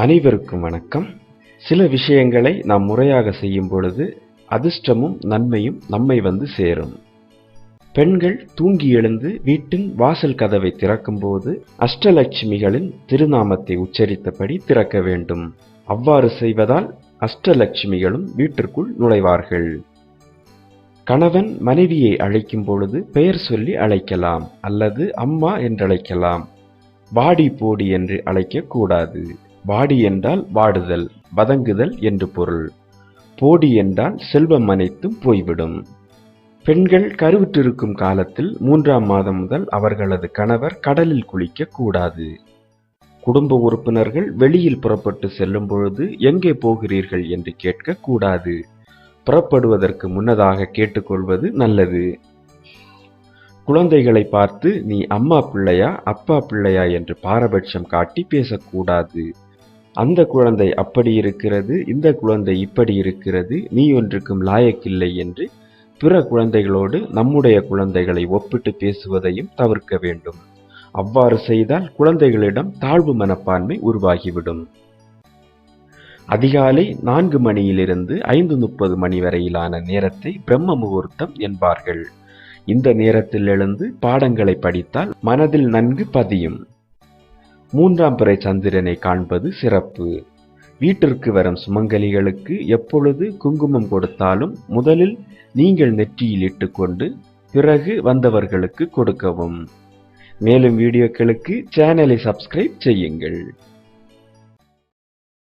அனைவருக்கும் வணக்கம். சில விஷயங்களை நாம் முறையாக செய்யும் பொழுது அதிர்ஷ்டமும் நன்மையும் நம்மை வந்து சேரும். பெண்கள் தூங்கி எழுந்து வீட்டின் வாசல் கதவை திறக்கும்போது அஷ்டலட்சுமிகளின் திருநாமத்தை உச்சரித்தபடி திறக்க வேண்டும். அவ்வாறு செய்வதால் அஷ்டலட்சுமிகளும் வீட்டிற்குள் நுழைவார்கள். கணவன் மனைவியை அழைக்கும் பொழுது பெயர் சொல்லி அழைக்கலாம் அல்லது அம்மா என்றழைக்கலாம். வாடி போடி என்று அழைக்கக்கூடாது. வாடி என்றால் வாடுதல் வதங்குதல் என்று பொருள். போடி என்றால் செல்வம் அனைத்தும் போய்விடும். பெண்கள் கருவுற்றிருக்கும் காலத்தில் மூன்றாம் மாதம் முதல் அவர்களது கணவர் கடலில் குளிக்க கூடாது. குடும்ப உறுப்பினர்கள் வெளியில் புறப்பட்டு செல்லும் பொழுது எங்கே போகிறீர்கள் என்று கேட்க கூடாது. புறப்படுவதற்கு முன்னதாக கேட்டுக்கொள்வது நல்லது. குழந்தைகளை பார்த்து நீ அம்மா பிள்ளையா அப்பா பிள்ளையா? என்று பாரபட்சம் காட்டி பேசக்கூடாது அந்த குழந்தை அப்படி இருக்கிறது இந்த குழந்தை இப்படி இருக்கிறது நீ ஒன்றுக்கும் லாயக்கில்லை என்று பிற குழந்தைகளோடு நம்முடைய குழந்தைகளை ஒப்பிட்டு பேசுவதையும் தவிர்க்க வேண்டும். அவ்வாறு செய்தால் குழந்தைகளிடம் தாழ்வு மனப்பான்மை உருவாகிவிடும். அதிகாலை நான்கு மணியிலிருந்து ஐந்து முப்பது மணி வரையிலான நேரத்தை பிரம்ம முகூர்த்தம் என்பார்கள். இந்த நேரத்தில் எழுந்து பாடங்களை படித்தால் மனதில் நன்கு பதியும். மூன்றாம் பிறை சந்திரனை காண்பது சிறப்பு. வீட்டிற்கு வரும் சுமங்கலிகளுக்கு எப்பொழுது குங்குமம் கொடுத்தாலும் முதலில் நீங்கள் நெற்றியில் இட்டுக்கொண்டு பிறகு வந்தவர்களுக்கு கொடுக்கவும். மேலும் வீடியோக்களுக்கு சேனலை சப்ஸ்கிரைப் செய்யுங்கள்.